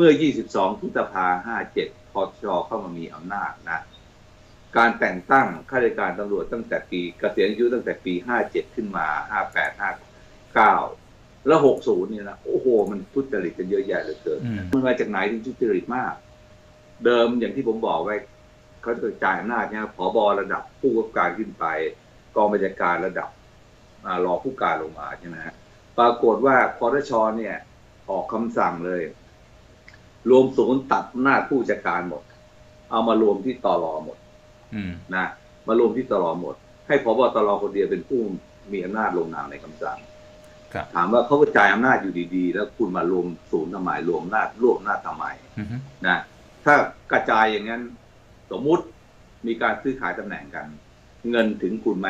เมื่อ 22พฤษภา57พอชเข้ามามีอำนาจนะ การแต่งตั้งข้าราชการตำรวจตั้งแต่ปีเกษียณอายุตั้งแต่ปี 57 ขึ้นมา 58 59 แล้ว 60 เนี่ยนะ โอ้โห มันทุจริตกันเยอะแยะเหลือเกินอืมมันมาจากไหนถึงทุจริตมาก เดิมอย่างที่ผมบอกไว้เขาจะจ่ายอำนาจเนี่ยผอบอระดับผู้กำกับการขึ้นไป กองบัญชาการระดับอารองผู้การลงมาใช่ไหมฮะปรากฏว่าคอรชเนี่ยออกคำสั่งเลย รวมศูนย์ตัดอำนาจผู้จัดการหมด เอามารวมที่ตอรอหมดอืมนะมารวมที่ตลอหมด ให้พบตรคนเดียวเป็นผู้มีอำนาจลงนามในคำสั่งครับถามว่าเขากระจายอำนาจอยู่ดีๆ แล้วคุณมารวมศูนย์ทำไมรวมอำนาจรวมอำนาจทำไมอืมนะถ้ากระจายอย่างนั้น สมมุติมีการซื้อขายตำแหน่งกัน เงินถึงคุณไหม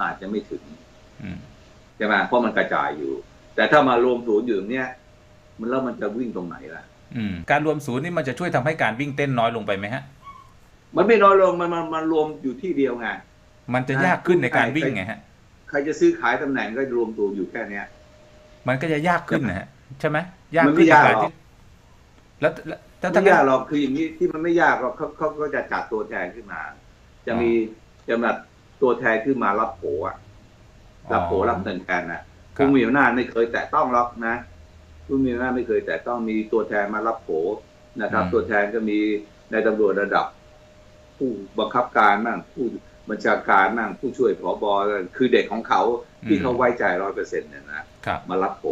อาจจะไม่ถึงอืมใช่ไหมเพราะมันกระจายอยู่ แต่ถ้ามารวมศูนย์อยู่ตรงเนี้ย มันแล้วมันจะวิ่งตรงไหนล่ะอืม การรวมศูนย์นี่มันจะช่วยทำให้การวิ่งเต้นน้อยลงไปไหมฮะ มันไม่น้อยลงมันมันมันรวมอยู่ที่เดียวไงมันจะยากขึ้นในการวิ่งไงฮะใครจะซื้อขายตำแหน่งก็รวมตัวอยู่แค่เนี้ย มันก็จะยากขึ้นนะฮะใช่ไหมยากมันไม่ขึ้นในยากการหรอกที่แล้วแล้วแล้วไม่ถ้ายากหรอกคืออย่างนี้ที่มันไม่ยากหรอกเขาเขาก็จะจัดตัวแทนขึ้นมา จะมีจะมาตัวแทนขึ้นมารับโผอะรับโผรับเงินแทนนะผู้มีอำนาจไม่เคยแตะต้องหรอกนะ ผู้มีอำนาจไม่เคยแตะต้องมีตัวแทนมารับโผนะครับ ตัวแทนก็มีในตำรวจระดับ ผู้บังคับการบ้างผู้บัญชาการบ้างผู้ช่วยผบคือเด็กของเขาที่เขาไว้ใจร้อยเปอร์เซ็นต์เนี่ยนะครับมารับโผ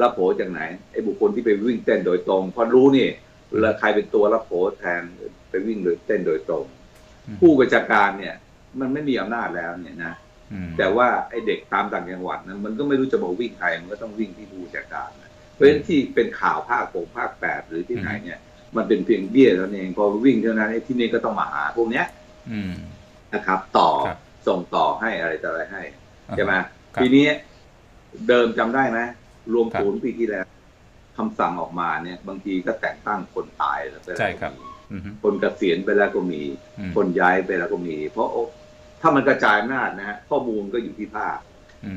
รับโผจากไหนไอ้บุคคลที่ไปวิ่งเต้นโดยตรงเพราะรู้นี่เวลาใครเป็นตัวรับโผแทนไปวิ่งโดยเต้นโดยตรงอืมผู้บัญชาการเนี่ย มันไม่มีอำนาจแล้วเนี่ยนะอืมแต่ว่าไอ้เด็กตามต่างจังหวัดนั้นมันก็ไม่รู้จะมาวิ่งใครมันก็ต้องวิ่งที่ผู้บัญชาการนะ เพราะฉะนั้นที่เป็นข่าวภาคโปงภาคแปดหรือที่ไหนเนี่ย มันเป็นเพียงเบี้ยเท่านั้นเองพอวิ่งเท่านั้นไอ้ที่นี่ก็ต้องมาหาพวกเนี้ยอืมนะครับ ต่อครับส่งต่อให้อะไรต่ออะไรให้ใช่ไหมครับทีนี้เดิมจำได้ไหมรวมครับศูนย์ปีที่แล้วคำสั่งออกมาเนี่ย บางทีก็แต่งตั้งคนตายแล้วไปแล้วใช่ก็ครับมีอืมคนเกษียณไปแล้วก็มีอืมคนย้ายไปแล้วก็มี เพราะโอ้ถ้ามันกระจายอำนาจนะฮะข้อมูลก็อยู่ที่ภาคอืม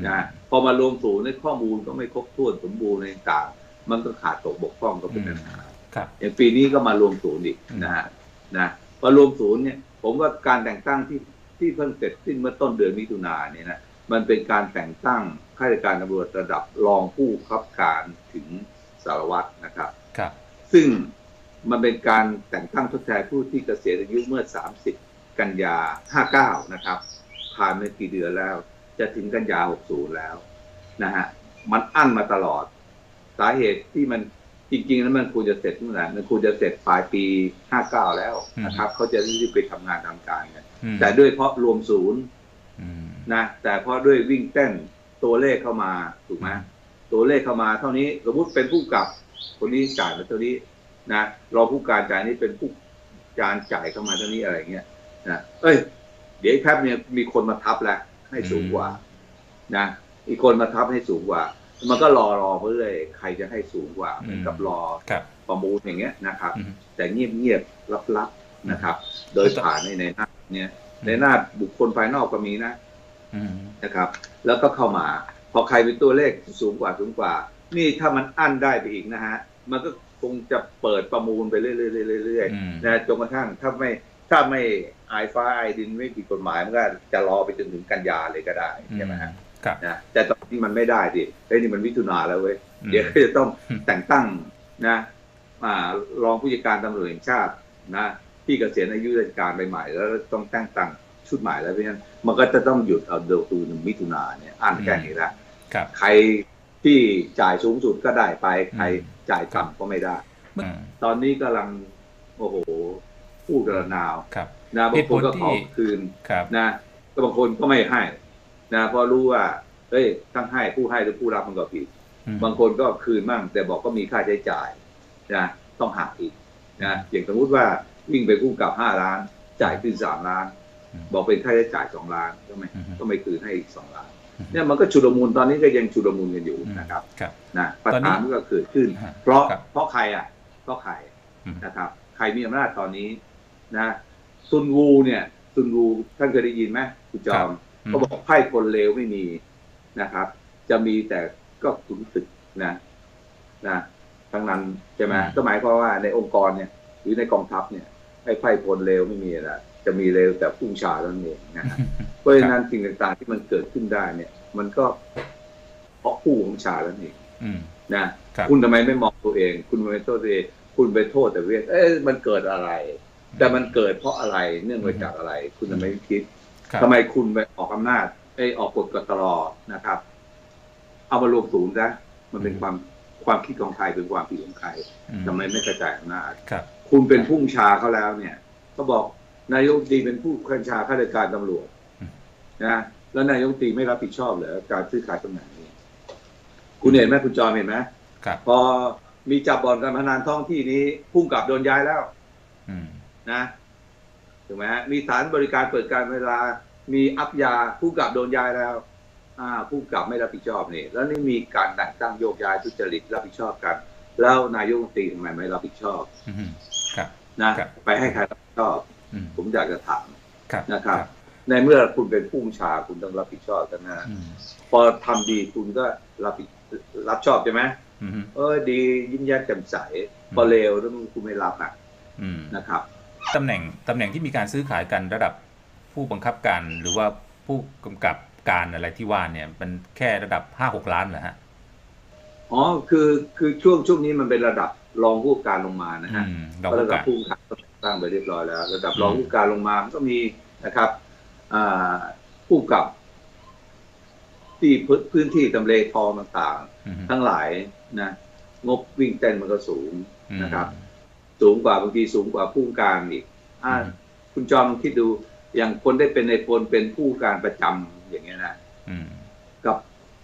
นะพอมารวมศูนย์ในยข้อมูลก็ไม่ครบถ้วนสมบูรณ์ในต่างๆมันก็ขาดตกบกพร่องก็เป็นปัญหาครับอย่างปีนี้ก็มารวมศูนย์อีกอืมนะฮะนะพอรวมศูนย์เนี่ย ผมว่าการแต่งตั้งที่ที่เพิ่งเสร็จสิ้นเมื่อต้นเดือนมิถุนายนเนี่ยนะมันเป็นการแต่งตั้งข้าราชการตำรวจระดับรองผู้บังคับการถึงสารวัตรนะครับครับ ซึ่งมันเป็นการแต่งตั้งทดแทนผู้ที่เกษียณอายุเมื่อ 30 กันยา 59 นะครับ ผ่านมากี่เดือนแล้ว จะถึงกันยา 60 แล้วนะฮะ มันอั้นมาตลอด สาเหตุที่มันจริงๆ แล้วมันควรจะเสร็จเมื่อไหร่มันควรจะเสร็จปลายปี 59 แล้วนะครับ เขาจะรีบไปทำงานทำการกันอืมแต่ด้วยเพราะรวมศูนย์อืมนะ แต่เพราะด้วยวิ่งเต้นตัวเลขเข้ามาถูกไหมตัวเลขเข้ามาเท่านี้สมมติเป็นผู้กำกับคนนี้จ่ายมาเท่านี้นะรองผู้การจ่ายนี่เป็นผู้การจ่ายเข้ามาเท่านี้อะไรเงี้ยนะเอ้ย เดี๋ยวอีกแป๊บเนี่ยมีคนมาทับแล้ว ให้สูงกว่านะอีกคนมาทับให้สูงกว่า มันก็รอรอไปเรื่อยใครจะให้สูงกว่าเหมือนกับรอครับประมูลอย่างเงี้ยนะครับอืมแต่เงียบๆลับๆนะครับ โดยผ่านในในหน้าเนี่ยในหน้าบุคคลภายนอกก็มีนะอืมนะครับ แล้วก็เข้ามา พอใครเป็นตัวเลขสูงกว่าสูงกว่า นี่ถ้ามันอั้นได้ไปอีกนะฮะ มันก็คงจะเปิดประมูลไปเรื่อยๆเรื่อยอืมๆนะจนกระทั่งถ้าไม่ถ้าไม่ ไอฟ้าไอดินไม่ผิดกฎหมายมันก็จะรอไปจนถึงกันยาเลยก็ได้ใช่ไหมฮะครับนะแต่ตอนนี้มันไม่ได้ดิเฮ้ยนี่มันมิถุนาแล้วเว้ยอืมเดี๋ยวจะต้องแต่งตั้งนะอ่ารองผู้จัดการตำรวจแห่งชาตินะที่เกษียณอายุราชการไปใหม่แล้วต้องแต่งตั้งชุดใหม่แล้วเพราะฉะนั้นมันก็จะต้องหยุดเอาเดือนตุลามิถุนาเนี่ยอ่านแค่นี้ละครับใครที่จ่ายสูงสุดก็ได้ไปใครอืมจ่ายต่ำก็ไม่ได้อืมตอนนี้กำลังโอ้โห พูดกระนาวครับนะบางคนก็เหตุผลที่ขอคืนครับนะก็บางคนก็ไม่ให้นะเพราะรู้ว่าเฮ้ยทั้งให้ผู้ให้หรือผู้รับมันก็ผิดอืมบางคนก็คืนมั่ง แต่บอกก็มีค่าใช้จ่ายนะต้องหักอีกนะอย่างสมมติว่าวิ่งไปกู้กับห้าล้าน จ่ายคืนสามล้านอืมบอกเป็นค่าใช้จ่ายสองล้านก็ไม่อืมก็ไม่คืนให้อีกสองล้านอืมเนี่ยมันก็ชุลมุนตอนนี้ก็ยังชุลมุนกันอยู่นะครับครับนะปัญตอนนี้หามันก็เกิดขึ้นฮะเพราะครับเพราะใครอะ เพราะใครอืมนะครับ ใครมีอำนาจตอนนี้ นะซุนวูเนี่ยซุนวูท่านเคยได้ยินไหมคุณจอมอืมเขาบอกไพ่คนเลวไม่มีนะครับ จะมีแต่ก็ขุนศึกนะนะทั้งนั้นใช่ไหมอืมก็หมายความว่าในองค์กรเนี่ย หรือในกองทัพเนี่ยไอ้ไพ่พลเลวไม่มีนะจะมีเลวแต่ผู้ชาเท่านั้นเองนะฮะเพราะฉะนั้นสิ่งต่างๆที่มันเกิดขึ้นได้เนี่ย มันก็เพราะผู้ของชาแล้วนี่อืมนะครับคุณทำไมไม่มองตัวเอง คุณไม่โทษตัวเองคุณไปโทษแต่เวียนเอ๊ะมันเกิดอะไร แต่มันเกิดเพราะอะไรเนื่องมาจากอะไร คุณทำไมไม่คิดครับทำไมคุณไปออกอำนาจไอ้ยออกกฎกตลอดนะครับ เอามารวมศูนย์นะมันเป็นความความคิดของใครเป็นความคิดของใครอืทำไมไม่กระจายอำนาจครับคุณเป็นผู้บัญชาเขาแล้วเนี่ยเขาบอกนายกรัฐมนตรีเป็นผู้บัญชาข้าราชการตำรวจอืมนะแล้วนายกรัฐมนตรีไม่รับผิดชอบเหรอการซื้อขายตำแหน่งนี้คุณเห็นไหมคุณจอมเห็นไหมครับพอมีจับบ่อนการพนันท้องที่นี้พุ่งกลับโดนย้ายแล้วอืม นะถูกไหมฮะมีสถานบริการเปิดการเวลา มีอัพยาผู้กลับโดนย้ายแล้วอ่าผู้กลับไม่รับผิดชอบนี่แล้วนี่มีการแต่งตั้งโยกย้ายทุจริตรับผิดชอบกัน แล้วนายกรัฐมนตรีทำไมไม่รับผิดชอบอืมครับนะครับไปให้ใครรับผิดชอบอืมผมอยากจะถามครับนะครับ ในเมื่อคุณเป็นผู้บัญชาคุณต้องรับผิดชอบกันนะอืมพอทำดีคุณก็รับผิดรับชอบใช่ไหมอืมเออดียิ้มแย้มแจ่มใสพอเลวแล้วคุณไม่รับอะอืมนะครับ ตำแหน่งตำแหน่งที่มีการซื้อขายกันระดับผู้บังคับการหรือว่าผู้กำกับการอะไรที่ว่าเนี่ยมันแค่ระดับห้าหกล้านเหรอฮะอ๋อคือคือช่วงช่วงนี้มันเป็นระดับรองผู้การลงมานะอืฮะมเราก็ก็ระดับการผู้การก็ตั้งไปเรียบร้อยแล้ว ระดับอืมรองผู้การลงมามันก็มีนะครับอ่าผู้กับที่พื้นพื้นที่ตำเลทองต่างอืมๆทั้งหลายนะงบวิ่งเต้นมันก็สูงอืมนะครับ สูงกว่าบางทีสูงกว่าผู้การอีกอ่าอืมคุณจอมคิดดูอย่างคนได้เป็นในพลเป็นผู้การประจำอย่างเงี้ยนะอืมกับ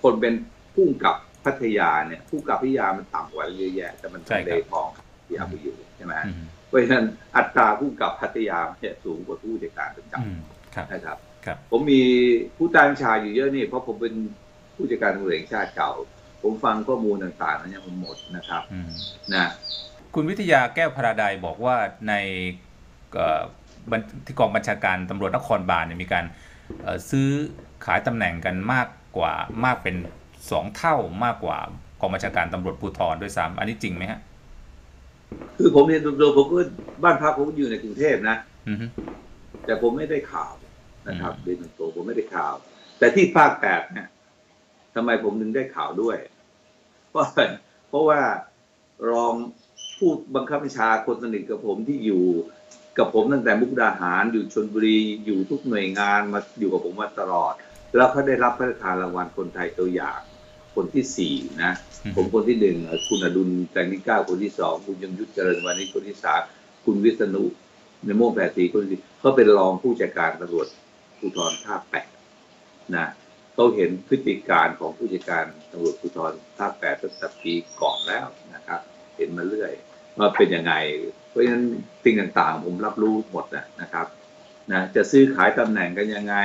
คนเป็นผู้กำกับพัทยาเนี่ย ผู้กำกับพัทยามันต่ำกว่าเยอะแยะ แต่มันใช่ทำครับเลทองที่เอาไปอยู่ใช่ไหมอืมเพราะฉะนั้นอัตราผู้กำกับพัทยาเนี่ยสูงกว่าผู้จัดการประจอืมครับำนะครับครับ ผมมีผู้ใต้บัญชาอยู่เยอะนี่เพราะผมเป็นผู้จัดการตำรวจแห่งชาติเก่า ผมฟังข้อมูลต่างๆนั้นยังหมดนะครับอืมนะ คุณวิทยาแก้วพราดายบอกว่าในเอ่อบัญที่กองบัญชาการตำรวจนครบาลเนี่ยมีการเอ่อซื้อขายตำแหน่งกันมากกว่ามากเป็นสองเท่ามากกว่ากองบัญชาการตำรวจภูธรด้วยซ้ำอันนี้จริงไหมฮะ คือผมเห็นตัวผมก็บ้านพักผมอยู่ในกรุงเทพนะอืมฮึแต่ผมไม่ได้ข่าวนะครับอืมเรียนตรงๆผมไม่ได้ข่าว แต่ที่ภาคแปดเนี่ยทำไมผมถึงได้ข่าวด้วย เพราะอะไรเพราะว่ารอง ผู้บังคับบัญชาคนสนิทกับผมที่อยู่กับผมตั้งแต่มุกดาหารอยู่ชนบุรีอยู่ทุกหน่วยงานมาอยู่กับผมมาตลอด แล้วเขาได้รับพระราชทานรางวัลคนไทยตัวอย่างคนที่สี่นะอืมผมคนที่หนึ่งเอ่อคุณอดุลแตงที่เก้าคนที่สองคุณยงยุทธเจริญวานิชคนที่สามคุณวิษณุในโม่วงแปดสีคนที่เขาเป็นรองผู้จัดการตำรวจภูธรภาคแปดนะเขาเห็นพฤติการของผู้จัดการตำรวจภูธรภาคแปดตั้งแต่ปีก่อนแล้วนะครับ เห็นมาเรื่อย ว่าเป็นยังไง เพราะฉะนั้นสิ่งต่างๆ ผมรับรู้หมดนะนะครับนะจะซื้อขายตำแหน่งกันยังไง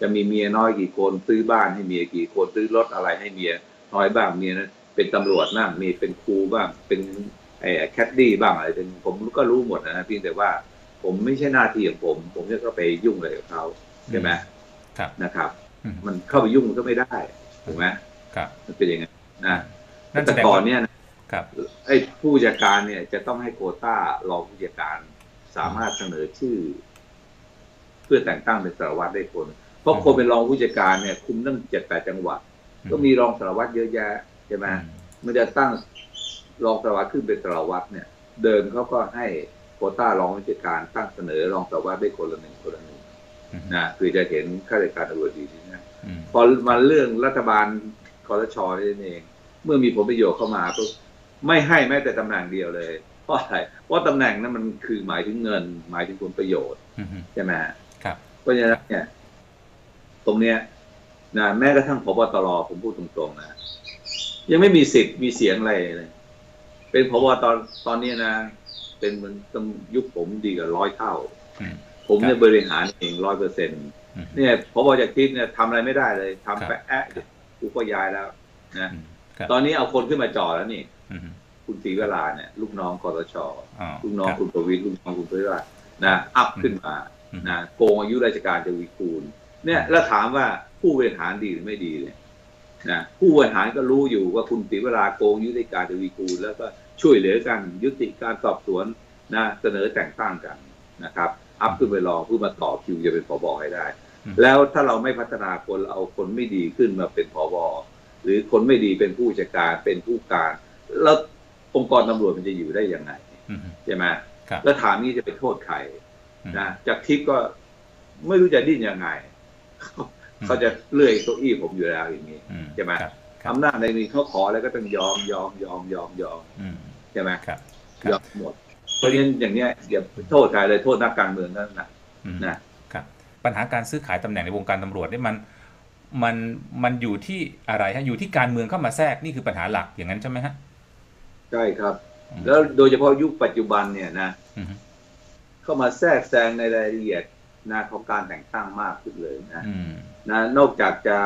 จะมีเมียน้อยกี่คนซื้อบ้านให้เมียกี่คนซื้อรถอะไรให้เมียน้อยบ้างเมียนะเป็นตำรวจบ้างมีเป็นครูบ้างเป็นไอ้แคดดี้บ้างอะไรเป็นผมก็รู้หมดนะเพียงแต่ว่าผมไม่ใช่หน้าที่ของผม ผมจะเข้าไปยุ่งอะไรกับเขาใช่ไหมครับนะครับอืมมันเข้าไปยุ่งมันก็ไม่ได้ถูกไหมครับ มันเป็นอย่างนั้นนะนั่นแสแต่ดงก่อนว่าเนี่ยนะ ครับไอ้ผู้จัดการเนี่ยจะต้องให้โควต้ารองผู้จัดการ สามารถเสนอชื่อ เพื่อแต่งตั้งเป็นสารวัตรได้คน เพราะคนเป็นรองผู้จัดการเนี่ย คุมตั้งเจ็ดแปดจังหวัด ก็มีรองสารวัตรเยอะแยะใช่ไหมอืมมันจะตั้งรองสารวัตรขึ้นเป็นสารวัตรเนี่ย เดิมเขาก็ให้โควต้ารองผู้จัดการตั้งเสนอรองสารวัตรได้คนละหนึ่งคนละหนึ่งอืมนะคือจะเห็นข้าราชการตำรวจดีๆนะอืมพอมาเรื่องรัฐบาลคอรชนี่เอง เมื่อมีผลประโยชน์เข้ามาก็ ไม่ให้แม้แต่ตำแหน่งเดียวเลย เพราะอะไรเพราะตำแหน่งนั้นมันคือหมายถึงเงิน หมายถึงผลประโยชน์อืมฮึใช่ไหมฮะครับเพราะฉะนั้นเนี่ย ตรงเนี้ยนะแม้กระทั่งพบตรผมพูดตรงๆนะยังไม่มีสิทธิ์มีเสียงอะไรเลย เป็นพบตอนตอนนี้นะเป็นเหมือนต้องยุคผมดีกว่าร้อยเท่าอืมผมเนี่ยครับบริหารเองร้อยเปอร์เซ็นต์อืมเนี่ยพบจากทิพย์เนี่ยทำอะไรไม่ได้เลยทำครับไปแอะกูก็ย้ายแล้วนะอืมครับตอนนี้เอาคนขึ้นมาจ่อแล้วนี่อืมฮึ คุณศรีเวลาเนี่ย ลูกน้องคอรชอ๋อลูกน้องรับคุณประวิตรลูกน้องคุณประวิตรนะอัพขึ้นมาอืมนะโกงอายุราชการจะวีคูณ เนี่ย แล้วถามว่าผู้บริหารดีหรือไม่ดีเนี่ยนะผู้บริหารก็รู้อยู่ว่าคุณติเวลาโกงยุติการทวีคูณ แล้วก็ช่วยเหลือกันยุติการสอบสวนนะเสนอแต่งตั้งกันนะครับ อัพขึ้นไปรองเพื่อมาต่อคิวจะเป็นผบให้ได้อืมแล้วถ้าเราไม่พัฒนาคนเอาคนไม่ดีขึ้นมาเป็นผบหรือคนไม่ดีเป็นผู้จัดการเป็นผู้การ แล้วองค์กรตำรวจมันจะอยู่ได้ยังไงอืมใช่ไหมครับแล้วถามนี้จะไปโทษใครอืมนะจากทิพย์ก็ไม่รู้จะดิ้นยังไงเขาเขาจะเลื่อยเก้าอี้ผมอยู่แล้วอย่างนี้อืมใช่ไหมครับครับอำนาจในนี้เขาขออะไรก็ต้องยอมยอมยอมยอมยอมอืมใช่ไหมครับยอมหมดเพราะฉะนั้นอย่างเนี้ยอย่าโทษใครเลยโทษนักการเมืองนั่นนะอืมนะครับปัญหาการซื้อขายตำแหน่งในวงการตำรวจเนี่ยมันมันมันอยู่ที่อะไรฮะอยู่ที่การเมืองเข้ามาแทรกนี่คือปัญหาหลักอย่างนั้นใช่ไหมฮะ ใช่ครับอืมแล้วโดยเฉพาะยุคปัจจุบันเนี่ยนะอืมเข้ามาแทรกแซงในรายละเอียดนะของการแต่งตั้งมากขึ้นเลยนะอืมนะ นอกจากจะ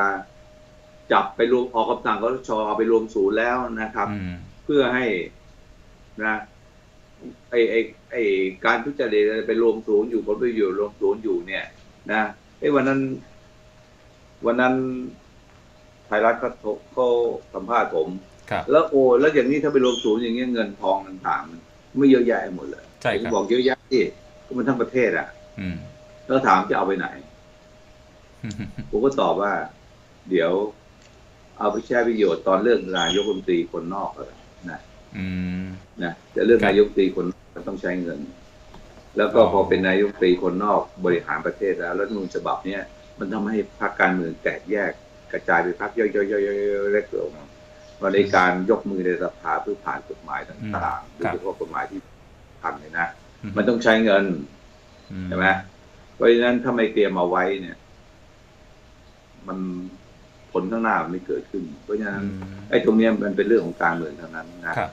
จับไปรวมออกคำสั่งกสชเอาไปรวมศูนย์แล้วนะครับอืมเพื่อให้นะไอไอไอการทุจริตอะไรไปรวมศูนย์อยู่ผลประโยชน์รวมศูนย์อยู่เนี่ย นะไอ้วันนั้น วันนั้นไทยรัฐเขาโทรเขาสัมภาษณ์ผมครับ แล้วโอ้แล้วอย่างนี้ถ้าไปรวมศูนย์อย่างเงี้ยเงินทองต่างๆมันไม่เยอะแยะหมดเลยใช่ผมครับบอกเยอะแยะที่ก็มันทั้งประเทศอะ อืมแล้วถามจะเอาไปไหนผมก็ตอบว่า เดี๋ยว เอาไปใช้ประโยชน์ตอนเรื่องนายกรัฐมนตรีคนนอกเลยนะอืมนะแต่เรื่องครับนายกรัฐมนตรีคนนอกมันต้องใช้เงิน แล้วก็อ๋อพอเป็นนายกรัฐมนตรีคนนอกบริหารประเทศแล้วรัฐธรรมนูญฉบับเนี้ยมันทำให้พรรคการเมืองแตกแยกกระจายไปพรรคย่อยๆๆๆเล็กลง วันในการยกมือในสภาเพื่อผ่านกฎหมายต่างๆโดยเฉพาะกฎหมายที่ทันเลยนะมันต้องใช้เงินใช่ไหมเพราะฉะนั้นถ้าไม่เตรียมเอาไว้เนี่ย มันผลข้างหน้ามันไม่เกิดขึ้น เพราะฉะอืนั้นมไอ้ตรงเนี้ยมันเป็นเรื่องของการเมืองเท่านั้นนะครับ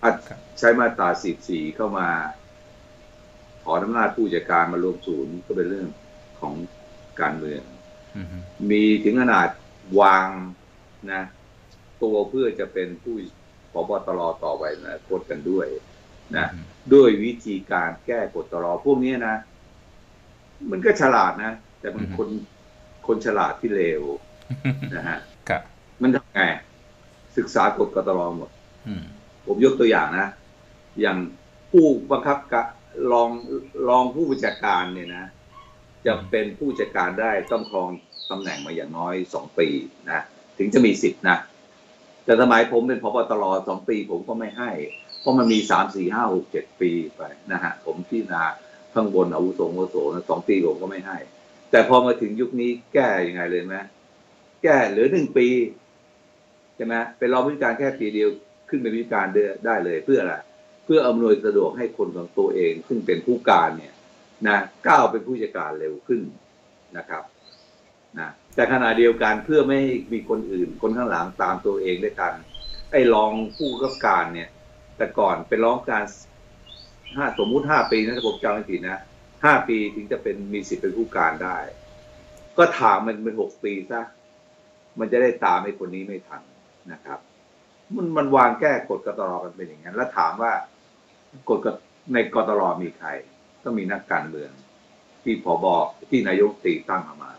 ถ้าครับใช้มาตรา44เข้ามา ขออำนาจผู้จัดการมารวมศูนย์ก็เป็นเรื่องของการเมืองอืมมีถึงขนาดวางนะ ตัวเพื่อจะเป็นผู้พบตรต่อไปในะโคตกันด้วยนะด้วยวิธีการแก้กฎตรอพวกนี้นะ มันก็ฉลาดนะ แต่มันอือฮึคนคนฉลาดที่เลวนะฮะครับมันทำไงศึกษากฎกตรหมดอืมผมยกตัวอย่างนะ อย่างผู้บังคับกะรองรองผู้บัญชาการเนี่ยนะ จะเป็นผู้จัดการได้ต้องครองตำแหน่งมาอย่างน้อยสองปีนะ ถึงจะมีสิทธินะ แต่สมัยผมเป็นพบตรสองปีผมก็ไม่ให้ เพราะมันมีสามสี่ห้าหกเจ็ดปีไปนะฮะผมที่นาข้างบนอาวุโสอาวุโสสองปีผมก็ไม่ให้ แต่พอมาถึงยุคนี้แก้ยังไงเลยไหมแก้เหลือหนึ่งปีใช่ไหมเป็นรองผู้การแค่ปีเดียวขึ้นเป็นผู้การได้เลยเพื่ออะไรเพื่ออำนวยสะดวกให้คนของตัวเอง ซึ่งเป็นผู้การเนี่ยนะก้าวเป็นผู้จัดการเร็วขึ้นนะครับนะ แต่ขณะเดียวกันเพื่อไม่ให้มีคนอื่น คนข้างหลังตามตัวเองด้วยกัน ไอ้รองผู้กับการเนี่ย แต่ก่อนเป็นรองการห้าสมมุติห้าปีนะถ้าผมจำไม่ผิดนะห้าปีถึงจะเป็นมีสิทธิ์เป็นผู้การได้ ก็ถามมันเป็นหกปีซะมันจะได้ตามไอ้คนนี้ไม่ทันนะครับ มันมันวางแก้กฎกตรกันเป็นอย่างนั้นแล้วถามว่ากฎกตในกตรมีใคร ก็มีนักการเมือง ที่พบอที่นายกตีตั้งออกมา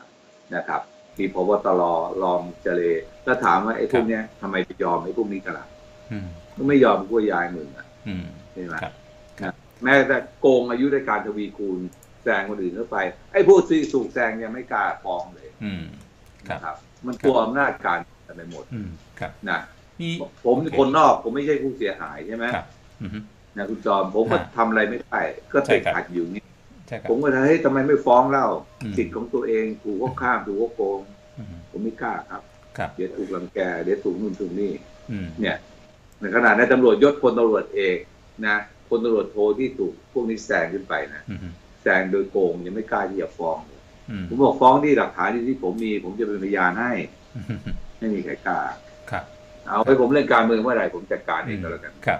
นะครับ มีพบตรรองเจเลแล้วถามว่าไอ้พวกเนี้ยทำไมไปยอมไอ้พวกนี้กันล่ะอืมก็ไม่ยอมก็ย้ายมึงอะอืมใช่ไหมครับนะแม้แต่โกงอายุในการทวีคูณแซงคนอื่นเข้าไป ไอ้พวกซีสูกแซงยังไม่กล้าฟ้องเลยอืมครับนะครับ มันตัวอำนาจการกันไปหมดอืมครับนะมีผมเป็นคนนอกผมไม่ใช่ผู้เสียหายใช่ไหมครับอืมนะคุณจอมผมก็ฮะทำอะไรไม่ได้ก็ใช่ติดครับขัดอยู่นี่ใช่ครับ ผมก็เลยเฮ้ยทำไมไม่ฟ้องเล่าอืมสิทธิ์ของตัวเองถูกก็ข้ามถูกก็โกงอืมผมไม่กล้าครับครับเดี๋ยวถูกรังแกเดี๋ยวถูกนู่นถูกนี่อืมเนี่ยในขณะนั้นตำรวจยศพลตำรวจเอกนะพลตำรวจโทที่ถูกพวกนี้แซงขึ้นไปนะอืมแซงโดยโกงยังไม่กล้าที่จะฟ้องเลยอืมผมบอกฟ้องที่หลักฐานที่ผมมี ผมจะเป็นพยานให้อืมไม่มีใครกล้าครับเอาไปผมเล่นการเมืองเมื่อไหร่ผมจัดการเองก็แล้วกันครับ